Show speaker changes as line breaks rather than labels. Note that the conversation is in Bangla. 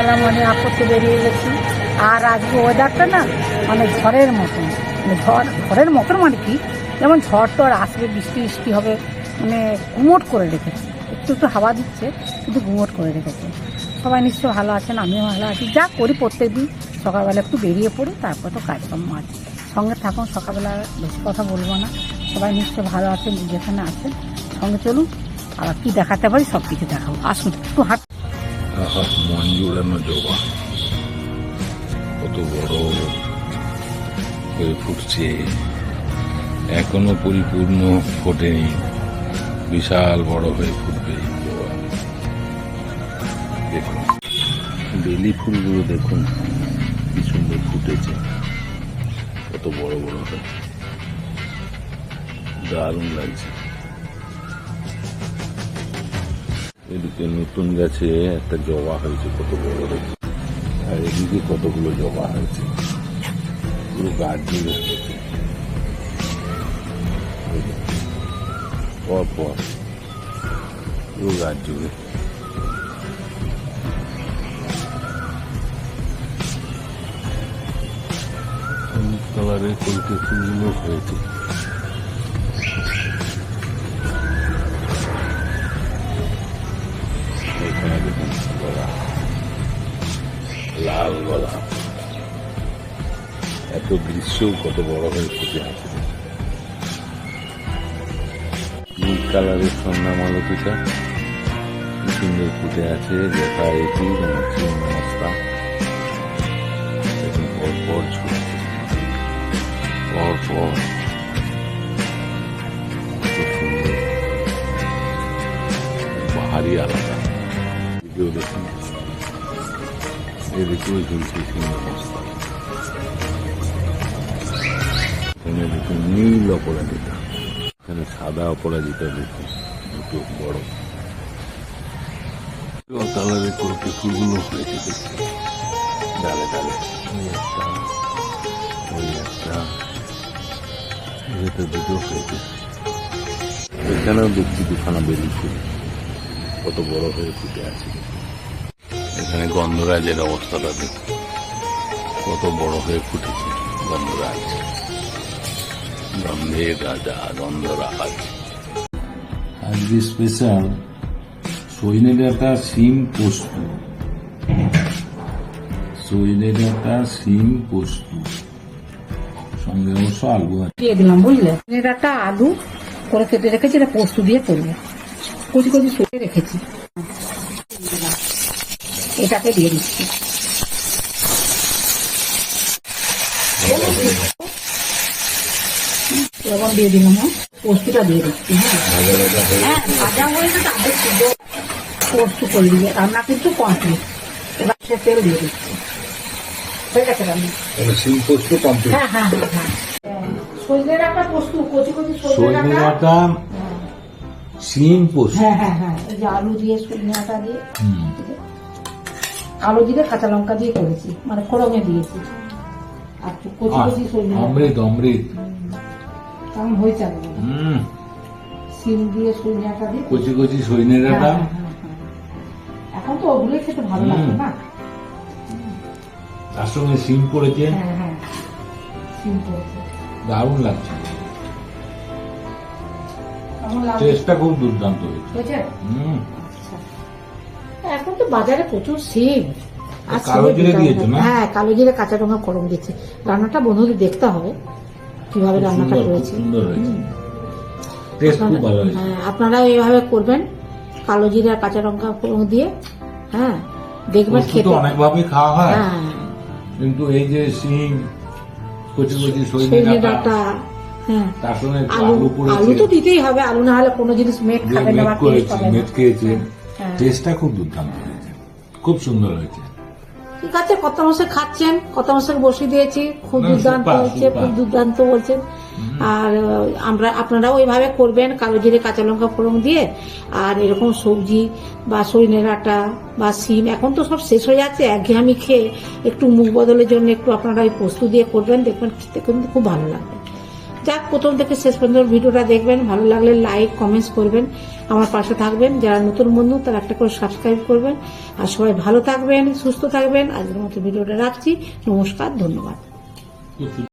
সকালবেলা মানে আপত্তি বেরিয়ে গেছি। আর আজকে ওয়েদারটা না মানে ঝড়ের মতন। মানে ঝড়, ঝড়ের মতন মানে কি? যেমন ঝড় তো আর আসবে, বৃষ্টি বৃষ্টি হবে মানে গুমোট করে রেখেছে। একটু একটু হাওয়া দিচ্ছে, কিন্তু গুমোট করে রেখেছে। সবাই নিশ্চয় ভালো আছেন, আমিও ভালো আছি। যা করি প্রত্যেক দিন সকালবেলা একটু বেরিয়ে পড়ি, তারপর তো কাজকর্ম আছে। সঙ্গে থাকুন, সকালবেলা বেশি কথা বলব না। সবাই নিশ্চয় ভালো আছেন, যেখানে আছেন। সঙ্গে চলুন, আবার কি দেখাতে পারি সব কিছু দেখাবো। আসুন, একটু হাট
মন জুড়ানো জবা কত বড় হয়ে ফুটছে এখনও পরিপূর্ণ ফোটেনি বিশাল বড় হয়ে ফুটবে দেখুন বেলি ফুলগুলো দেখুন কি সুন্দর ফুটেছে কত বড় বড় হয় দারুণ লাগছে এদিকে নতুন গাছে, একটা জবা হয়েছে, কত বড় হয়েছে আর এদিকে কতগুলো জবা হয়েছে। পুরো গাছ জুড়ে হয়েছে পুরো। গাছ জুড়ে কালারের কলকে ফুলগুলো হয়েছে। গোলাপ এত গ্রীষ্মেও কত বড় হয়ে ফুটে আছে। নীল কালারের সন্ধ্যা মালতিটা সুন্দর ফুটে আছে যেটা এটি হচ্ছে মস্তা দেখুন পর পর ছুটছে। পর পর সুন্দর। বাহারি আলাদা। এদিকেও দেখুন। এখানে দেখুন নীল অপরাজিতা এখানে সাদা অপরাজিতা দেখুন দুটো বড় কালারের কলকে ফুলগুলো হয়েছে ডালে ডালে ওই একটা ওই একটা দুটো হয়েছে এখানেও দেখছি দুখানা ফুল কত বড় হয়ে ফুটে আছে। এখানে গন্ধরাজের অবস্থাটা দেখুন কত বড় হয়ে ফুটেছে গন্ধরাজ। গন্ধের রাজা গন্ধরাজ আজকে স্পেশাল সৈনে ডাটা সিম পোস্ত। সৈনে ডাটা সিম পোস্ত। সঙ্গে অবশ্য আলু আছে।
দিয়ে দিলাম বুঝলে? একটা আলু করে কেটে রেখেছি এটা পোস্ত দিয়ে করব। কচি কচি শুয়ে রেখেছি। এটাকে দিয়ে দিচ্ছি। এরকম দিয়ে দিলাম হ্যাঁ? পোস্তটা দিয়ে দিচ্ছি হ্যাঁ?
ভাজা হয়ে
ভাজা তো তাদের শুধু পোস্ত করে দিয়ে রান্না কিন্তু কমপ্লিট এবার সে তেল দিয়ে দিচ্ছি। হয়ে গেছে রান্না?
পোস্ত কমপ্লিট
হ্যাঁ হ্যাঁ হ্যাঁ সজনের পোস্ত কচি কচি সজনের
ডাটা? সিম পোস্ত।
হ্যাঁ হ্যাঁ হ্যাঁ। আলু দিয়ে সজনে আটা দিয়ে। আলু দিয়ে কাঁচা লঙ্কা দিয়ে করেছি মানে ফোড়নে দিয়েছি। আর কচি কচি সজনে
অমৃত অমৃত।
কেমন হয়েছে আলু। সিম দিয়ে সজনে আটা দিয়ে
কচি কচি
হ্যাঁ, হ্যাঁ, হ্যাঁ, হ্যাঁ। এখন তো ওগুলোই খেতে ভালো লাগে না।
তার সঙ্গে সিম পড়েছে
হ্যাঁ হ্যাঁ সিম করেছে।
দারুণ লাগছে। টেস্টটা খুব দুর্দান্ত হয়েছে? হুম।
এখন তো বাজারে প্রচুর সিম? হ্যাঁ কালো জিরে কাঁচা রঙা ফোড়ন দিচ্ছে। রান্নাটা বন্ধুদের দেখতে হবে কীভাবে রান্নাটা করেছি হ্যাঁ, আপনারা এইভাবে করবেন কালো জিরে আর কাঁচা লঙ্কা ফোড়ন দিয়ে হ্যাঁ দেখবেন খেতে।
অনেক ভাবে খাওয়া হয়।
হ্যাঁ।
কিন্তু এই যে সিম কচি কচি
সজনে
ডাটা
হ্যাঁ। আলু তো দিতেই হবে আলু না হলে কোনো জিনিস মেট খাবে না বা
খেয়েছি। টেস্টটা খুব দুর্দান্ত হয়েছে। খুব সুন্দর হয়েছে।
ঠিক আছে কত মাসে খাচ্ছেন কত মাসে বসিয়ে দিয়েছি। খুব দুর্দান্ত হয়েছে খুব দুর্দান্ত বলছেন আর আমরা আপনারাও ওইভাবে করবেন কালো জিরে কাঁচা লঙ্কা ফোড়ন দিয়ে। আর এরকম সবজি বা সজনের আটা বা সিম এখন তো সব শেষ হয়ে যাচ্ছে একঘেয়ামি খেয়ে একটু মুখ বদলের জন্য একটু আপনারা ওই পোস্ত দিয়ে করবেন দেখবেন খেতে কিন্তু খুব ভালো লাগবে। যাক, প্রথম থেকে শেষ পর্যন্ত ভিডিওটা দেখবেন। ভালো লাগলে লাইক কমেন্টস করবেন। আমার পাশে থাকবেন। যারা নতুন বন্ধু, তারা একটা করে সাবস্ক্রাইব করবেন। আর সবাই ভালো থাকবেন, সুস্থ থাকবেন। আজকের মতো ভিডিওটা রাখছি। নমস্কার, ধন্যবাদ।